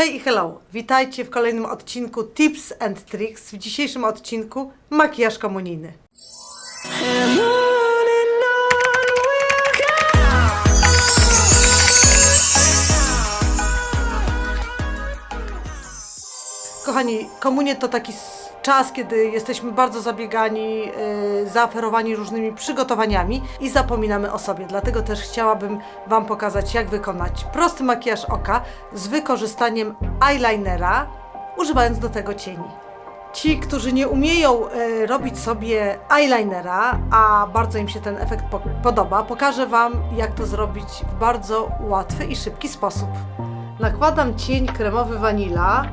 Hej i hello! Witajcie w kolejnym odcinku Tips and Tricks. W dzisiejszym odcinku makijaż komunijny. Kochani, komunie to taki czas, kiedy jesteśmy bardzo zabiegani, yy, zaaferowani różnymi przygotowaniami i zapominamy o sobie. Dlatego też chciałabym Wam pokazać, jak wykonać prosty makijaż oka z wykorzystaniem eyelinera, używając do tego cieni. Ci, którzy nie umieją e, robić sobie eyelinera, a bardzo im się ten efekt po podoba, pokażę Wam, jak to zrobić w bardzo łatwy i szybki sposób. Nakładam cień kremowy wanila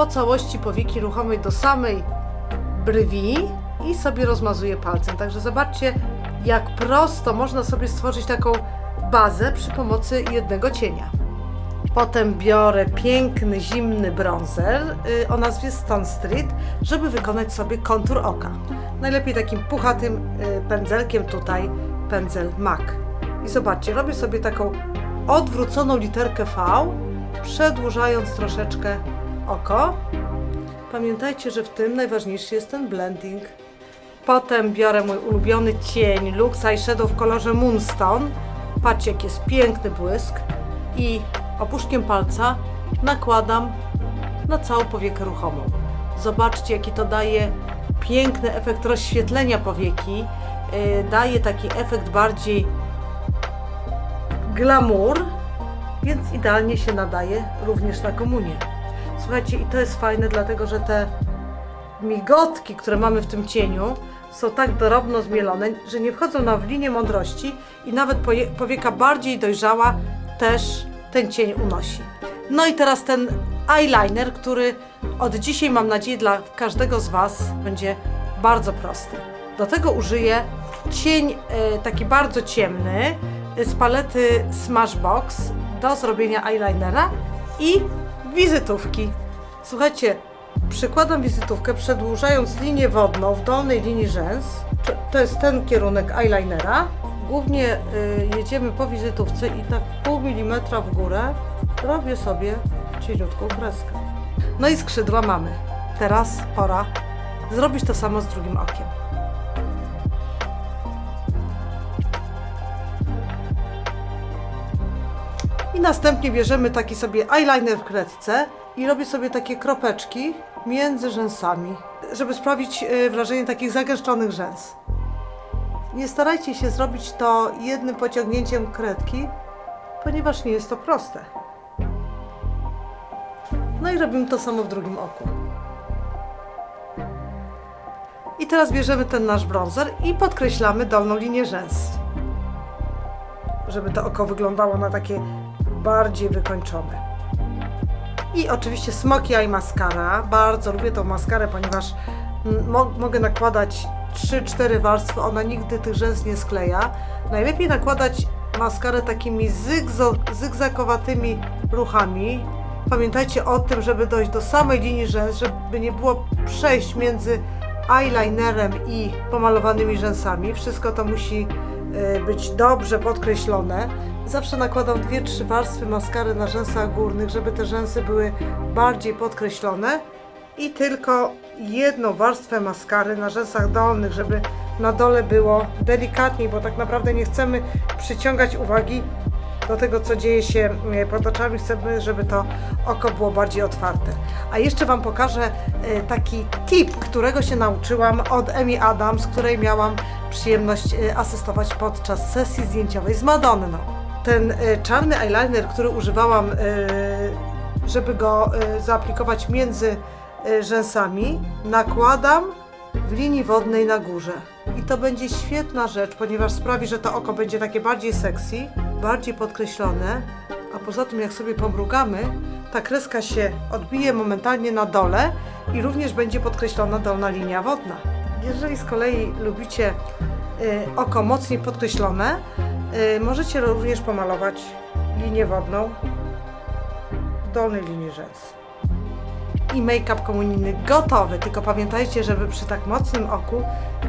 po całości powieki ruchomej do samej brwi i sobie rozmazuję palcem. Także zobaczcie, jak prosto można sobie stworzyć taką bazę przy pomocy jednego cienia. Potem biorę piękny, zimny bronzer y, o nazwie Stone Street, żeby wykonać sobie kontur oka. Najlepiej takim puchatym y, pędzelkiem, tutaj pędzel MAC. I zobaczcie, robię sobie taką odwróconą literkę V, przedłużając troszeczkę oko. Pamiętajcie, że w tym najważniejszy jest ten blending. Potem biorę mój ulubiony cień Lux Eyeshadow w kolorze Moonstone. Patrzcie, jaki jest piękny błysk. I opuszkiem palca nakładam na całą powiekę ruchomą. Zobaczcie, jaki to daje piękny efekt rozświetlenia powieki. Yy, daje taki efekt bardziej glamour, więc idealnie się nadaje również na komunię. Słuchajcie, i to jest fajne, dlatego że te migotki, które mamy w tym cieniu, są tak drobno zmielone, że nie wchodzą nam w linię mądrości i nawet powieka bardziej dojrzała też ten cień unosi. No i teraz ten eyeliner, który od dzisiaj mam nadzieję dla każdego z Was będzie bardzo prosty. Do tego użyję cień e, taki bardzo ciemny e, z palety Smashbox do zrobienia eyelinera i wizytówki. Słuchajcie, przykładam wizytówkę przedłużając linię wodną w dolnej linii rzęs. To jest ten kierunek eyelinera. Głównie y, jedziemy po wizytówce i tak pół milimetra w górę robię sobie cieniutką kreskę. No i skrzydła mamy. Teraz pora zrobić to samo z drugim okiem. I następnie bierzemy taki sobie eyeliner w kredce i robię sobie takie kropeczki między rzęsami, żeby sprawić e, wrażenie takich zagęszczonych rzęs. Nie starajcie się zrobić to jednym pociągnięciem kredki, ponieważ nie jest to proste. No i robimy to samo w drugim oku. I teraz bierzemy ten nasz bronzer i podkreślamy dolną linię rzęs żeby to oko wyglądało na takie bardziej wykończone. I oczywiście Smoky Eye Mascara. Bardzo lubię tą maskarę, ponieważ mo mogę nakładać 3-4 warstwy, ona nigdy tych rzęs nie skleja. Najlepiej nakładać maskarę takimi zygzakowatymi ruchami. Pamiętajcie o tym, żeby dojść do samej linii rzęs, żeby nie było przejść między eyelinerem i pomalowanymi rzęsami. Wszystko to musi być dobrze podkreślone. Zawsze nakładam 2-3 warstwy maskary na rzęsach górnych, żeby te rzęsy były bardziej podkreślone i tylko jedną warstwę maskary na rzęsach dolnych, żeby na dole było delikatniej, bo tak naprawdę nie chcemy przyciągać uwagi do tego, co dzieje się e, pod oczami. Chcemy, żeby to oko było bardziej otwarte. A jeszcze Wam pokażę e, taki tip, którego się nauczyłam od Emi Adams, której miałam przyjemność e, asystować podczas sesji zdjęciowej z Madonną. Ten e, czarny eyeliner, który używałam, e, żeby go zaaplikować między rzęsami, nakładam w linii wodnej na górze. I to będzie świetna rzecz, ponieważ sprawi, że to oko będzie takie bardziej sexy, bardziej podkreślone, a poza tym jak sobie pomrugamy, ta kreska się odbije momentalnie na dole i również będzie podkreślona dolna linia wodna. Jeżeli z kolei lubicie y, oko mocniej podkreślone, y, możecie również pomalować linię wodną w dolnej linii rzęs i make-up komunijny gotowy. Tylko pamiętajcie, żeby przy tak mocnym oku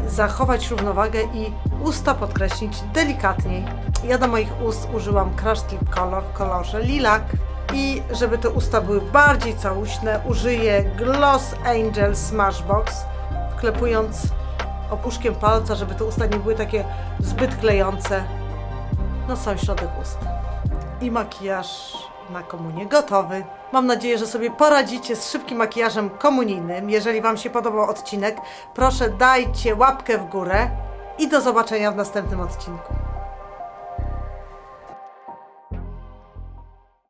zachować równowagę i usta podkreślić delikatniej. Ja do moich ust użyłam Crush Lip Color w kolorze lilac. I żeby te usta były bardziej całuśne, użyję Gloss Angel Smashbox, wklepując opuszkiem palca, żeby te usta nie były takie zbyt klejące na sam środek ust. I makijaż na komunię gotowy. Mam nadzieję, że sobie poradzicie z szybkim makijażem komunijnym. Jeżeli Wam się podobał odcinek, proszę dajcie łapkę w górę i do zobaczenia w następnym odcinku.